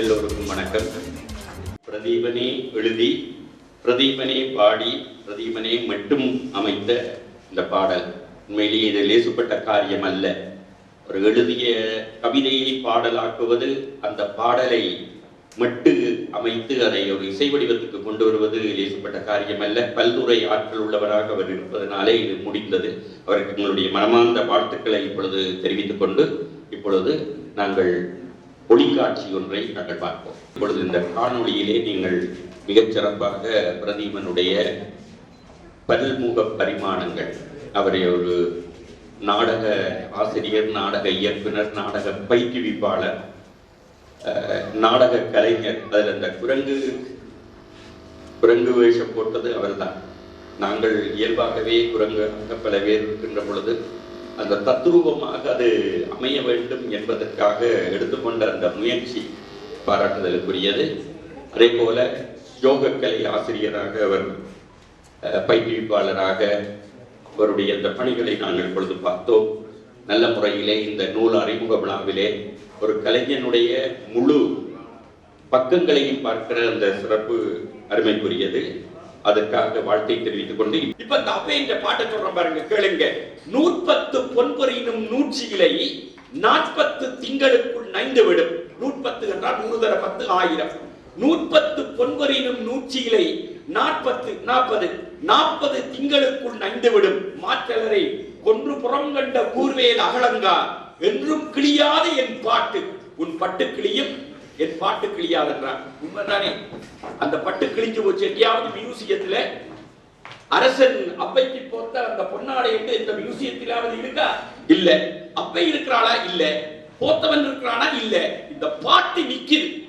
எல்லோருக்கும் வணக்கம். பிரதீபனே எழுதி பிரதீபனே பாடி பிரதீபனே மட்டும் அமைத்த இந்த பாடல். உண்மையிலேயே இது லேசுப்பட்ட காரியம் அல்ல. ஒரு எழுதிய கவிதையை பாடலாக்குவது அந்த பாடலை மட்டு அமைத்து அதை ஒரு இசை வடிவத்துக்கு கொண்டு வருவது லேசுப்பட்ட காரியம் அல்ல. பல்துறை ஆற்றல் உள்ளவராக அவர் இருப்பதனாலே இது முடிந்தது. அவருக்கு உங்களுடைய மனமார்ந்த வாழ்த்துக்களை இப்பொழுது தெரிவித்துக் கொண்டு இப்பொழுது நாங்கள் ஒளிக்காட்சி ஒன்றை நாங்கள் பார்ப்போம். இப்பொழுது இந்த காணொளியிலே நீங்கள் மிகச் சிறப்பாக பிரதீபனுடைய பல்முக பரிமாணங்கள் அவரை ஒரு நாடக ஆசிரியர் நாடக இயக்குனர் நாடக பயிற்றுவிப்பாளர் நாடக கலைஞர் அதில் அந்த குரங்கு குரங்கு வேஷம் போட்டது அவர்தான். நாங்கள் இயல்பாகவே குரங்கு பல பேர் இருக்கின்ற பொழுது அந்த தத்ரூபமாக அது அமைய வேண்டும் என்பதற்காக எடுத்துக்கொண்ட அந்த முயற்சி பாராட்டுதலுக்குரியது. அதே போல யோகக்கலை ஆசிரியராக அவர் பயிற்றுவிப்பாளராக அவருடைய அந்த பணிகளை நாங்கள் இப்பொழுது பார்த்தோம். நல்ல முறையிலே இந்த நூல் அறிமுக விழாவிலே ஒரு கலைஞனுடைய முழு பக்கங்களையும் பார்க்கிற அந்த சிறப்பு அருமைக்குரியது. அதற்காக வாழ்த்தை தெரிவித்துக் கொண்டு இப்ப இந்த அப்பே என்ற பாட்டை சொல்றேன் பாருங்க கேளுங்க. நூற்பத்து பொன்பொறியினும் நூற்றிலை நாற்பத்து திங்களுக்குள் நைந்து விடும். நூற்பத்து என்றால் நூறு தர பத்து ஆயிரம். நூற்பத்து பொன்பொறியினும் நூற்றியிலை நாற்பத்து நாற்பது நாற்பது திங்களுக்குள் நைந்து விடும். மாற்றலரை கொன்று புறம் கண்ட கூர்வேல் அகலங்கா என்றும் கிளியாத என் பாட்டு. உன் பட்டு கிளியும் என் பாட்டு கிளியாது என்றான் உண்மைதானே? அந்த பட்டு கிழிஞ்சு போச்சு. எங்கேயாவது மியூசியத்துல அரசன் அப்பைக்கு போத்த அந்த பொன்னாடை என்று இந்த மியூசியத்திலாவது இருக்கா? இல்ல. அப்பை இருக்கிறாளா? இல்ல. போத்தவன் இருக்கிறானா? இல்ல. இந்த பாட்டு நிக்குது.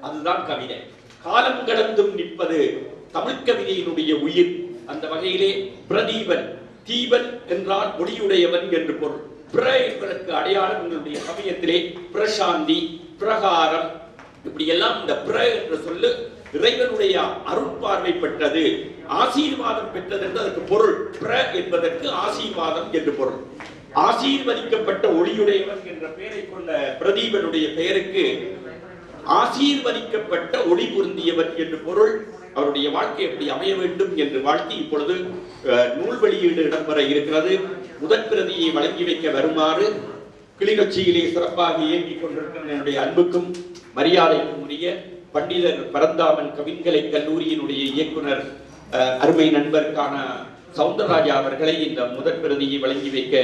அதுதான் கவிதை. காலம் கடந்தும் நிற்பது தமிழ் கவிதையினுடைய உயிர். அந்த வகையிலே பிரதீபன் தீபன் என்றால் ஒளியுடையவன் என்று பொருள். பிர என்பதற்கு அடையாளம் எங்களுடைய சமயத்திலே பிரசாந்தி பிரகாரம் இப்படி எல்லாம் இந்த பிர என்ற சொல்லு இறைவனுடைய அருட்பார்வை பெற்றது ஆசீர்வாதம் பெற்றது என்று அதற்கு பொருள். பிர என்பதற்கு ஆசீர்வாதம் என்று பொருள். ஆசீர்வதிக்கப்பட்ட ஒளியுடையவன் என்ற பெயரை கொண்ட பிரதீபனுடைய பெயருக்கு ஆசீர்வதிக்கப்பட்ட ஒளி பொருந்தியவன் என்று பொருள். அவருடைய வாழ்க்கை எப்படி அமைய வேண்டும் என்று வாழ்த்தி இப்பொழுது அஹ், நூல் வெளியீடு இடம்பெற இருக்கிறது. முதற் பிரதியை வழங்கி வைக்க வருமாறு கிளிநொச்சியிலே சிறப்பாக இயங்கிக் கொண்டிருக்கிற என்னுடைய அன்புக்கும் மரியாதைக்கும் உரிய பண்டிதர் பரந்தாமன் கவின்கலை கல்லூரியினுடைய இயக்குனர் அருமை நண்பருக்கான சவுந்தரராஜா அவர்களை இந்த முதற் பிரதியை வழங்கி வைக்க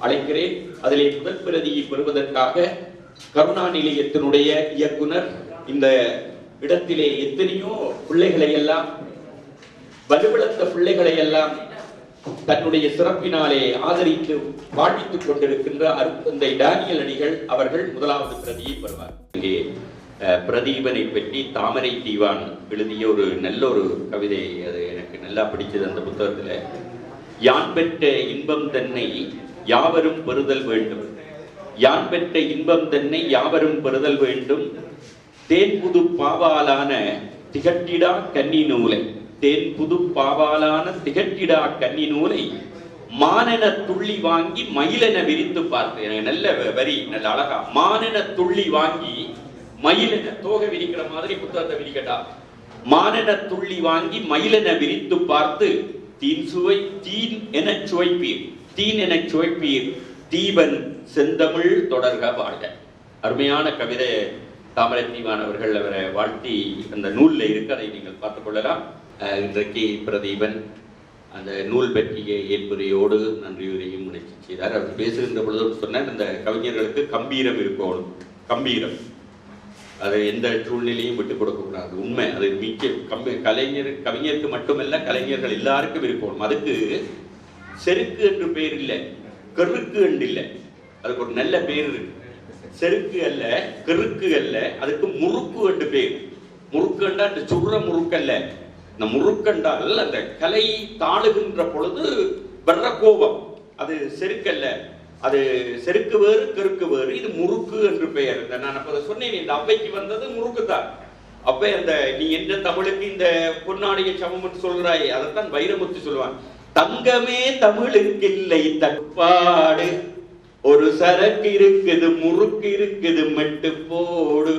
அழைக்கிறேன். அதிலே முதற் பிரதியை பெறுவதற்காக கருணா நிலையத்தினுடைய இயக்குனர் இந்த இடத்திலே எத்தனையோ பிள்ளைகளை எல்லாம் வலுவிழந்த பிள்ளைகளை எல்லாம் தன்னுடைய சிறப்பினாலே ஆதரித்து வாழ்வித்துக் கொண்டிருக்கின்ற அருத்தந்தை டேனியல் அடிகள் அவர்கள் முதலாவது பிரதியை பெறுவார். இங்கே பிரதீபனை பற்றி தாமரை தீவான் எழுதிய ஒரு நல்ல ஒரு கவிதை அது எனக்கு நல்லா பிடிச்சது அந்த புத்தகத்துல. யான் பெற்ற இன்பம் தன்னை யாவரும் பெறுதல் வேண்டும். யான் பெற்ற இன்பம் தன்னை யாவரும் பெறுதல் வேண்டும். தேன் புது பாவாலான திகட்டிடா கன்னி நூலை. தேன் புது பாவாலான திகட்டிடா கன்னி நூலை மானென துள்ளி வாங்கி மயிலென விரித்து பார்த்து எனக்கு நல்ல வ- வரி நல்ல அழகா. மானென துள்ளி வாங்கி மயிலென தோகை விரிக்கிற மாதிரி புத்தகத்தை விரிக்கட்டா. மானென துள்ளி வாங்கி மயிலென விரித்து பார்த்து தீன் சுவை தீன் என சுவைப்பீர் தீன் என சுவைப்பீர் தீபன் செந்தமிழ் தொடர்க வாழ்க அருமையான கவிதை தாமரை தீவானவர்கள் அவரை வாழ்த்தி அந்த நூலில் இருக்கதை நீங்கள் பார்த்துக் கொள்ளலாம். இன்றைக்கு பிரதீபன் அந்த நூல் பற்றிய ஏற்புரையோடு நன்றியுரையும் முயற்சி செய்தார். அவர் பேசுகின்ற பொழுது சொன்னார் இந்த கவிஞர்களுக்கு கம்பீரம் இருக்கணும். கம்பீரம். அதை எந்த சூழ்நிலையும் விட்டு கொடுக்கக்கூடாது உண்மை. அது மிக்க கம்பி கலைஞர் கவிஞருக்கு மட்டுமல்ல கலைஞர்கள் எல்லாருக்கும் இருக்கணும். அதுக்கு செருக்கு என்று பெயர் இல்லை கருக்கு என்று இல்லை. அதுக்கு ஒரு நல்ல பேர் இருக்கு. செருக்கு அல்ல கருக்கு அல்ல அதுக்கு முறுக்கு என்று பேர். முறுக்கு என்றால் இந்த சுடுற முறுக்கல்ல இந்த முறுக்கென்றால் அந்த கலை தாழுகின்ற பொழுது வர்ற கோபம். அது செருக்கல்ல. அது செருக்கு வேறு கருக்கு வேறு. இது முறுக்கு என்று பெயர். இந்த நான் அப்ப அதை சொன்னேன் இந்த அவ்வைக்கு வந்தது முறுக்கு தான். அப்ப அந்த நீ எந்த தமிழுக்கு இந்த பொன்னாடிய சமம் சொல்றாய் அதைத்தான் வைரமுத்து சொல்லுவான். தங்கமே தமிழுக்கு இல்லை தற்பாடு ஒரு சரக்கு இருக்குது முறுக்கு இருக்குது மெட்டு போடு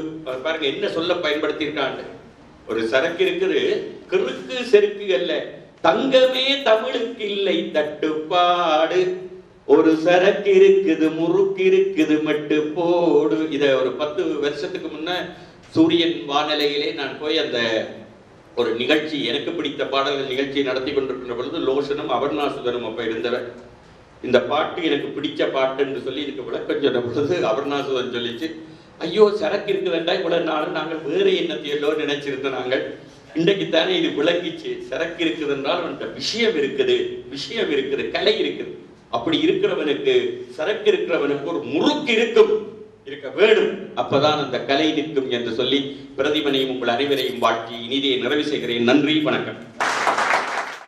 பாருங்க என்ன சொல்ல பயன்படுத்தியிருக்காண்டு ஒரு சரக்கு இருக்குது. கிறுக்கு செருக்கு அல்ல. தங்கமே தமிழுக்கு இல்லை. தட்டுப்பாடு. ஒரு சரக்கு இருக்குது முறுக்கு இருக்குது மட்டு போடு. இத ஒரு பத்து வருஷத்துக்கு முன்ன சூரியன் வானிலையிலே நான் போய் அந்த ஒரு நிகழ்ச்சி எனக்கு பிடித்த பாடல்கள் நிகழ்ச்சியை நடத்தி கொண்டிருக்கின்ற பொழுது லோஷனும் அபர்ணாசுதனும் அப்ப இருந்தவர். இந்த பாட்டு எனக்கு பிடிச்ச பாட்டுன்னு சொல்லி இதுக்கு விளக்கம் சொன்ன பொழுது அபர்ணாசுதன் சொல்லிச்சு ஐயோ சரக்கு இருக்குதுண்டா இவ்வளவு நாளும் நாங்கள் வேறு என்னத்தையோ நினைச்சிருந்த நாங்கள் இன்றைக்கு தானே இது விளங்கிச்சு. சரக்கு இருக்குது என்றால் அவன்கிட்ட விஷயம் இருக்குது விஷயம் இருக்குது கலை இருக்குது. அப்படி இருக்கிறவனுக்கு சரக்கு இருக்கிறவனுக்கு ஒரு முறுக்கு இருக்கும் இருக்க வேண்டும். அப்பதான் அந்த கலை நிற்கும் என்று சொல்லி பிரதிபனையும் உங்கள் அனைவரையும் வாழ்த்தி இனிதையை நிறைவு செய்கிறேன். நன்றி வணக்கம்.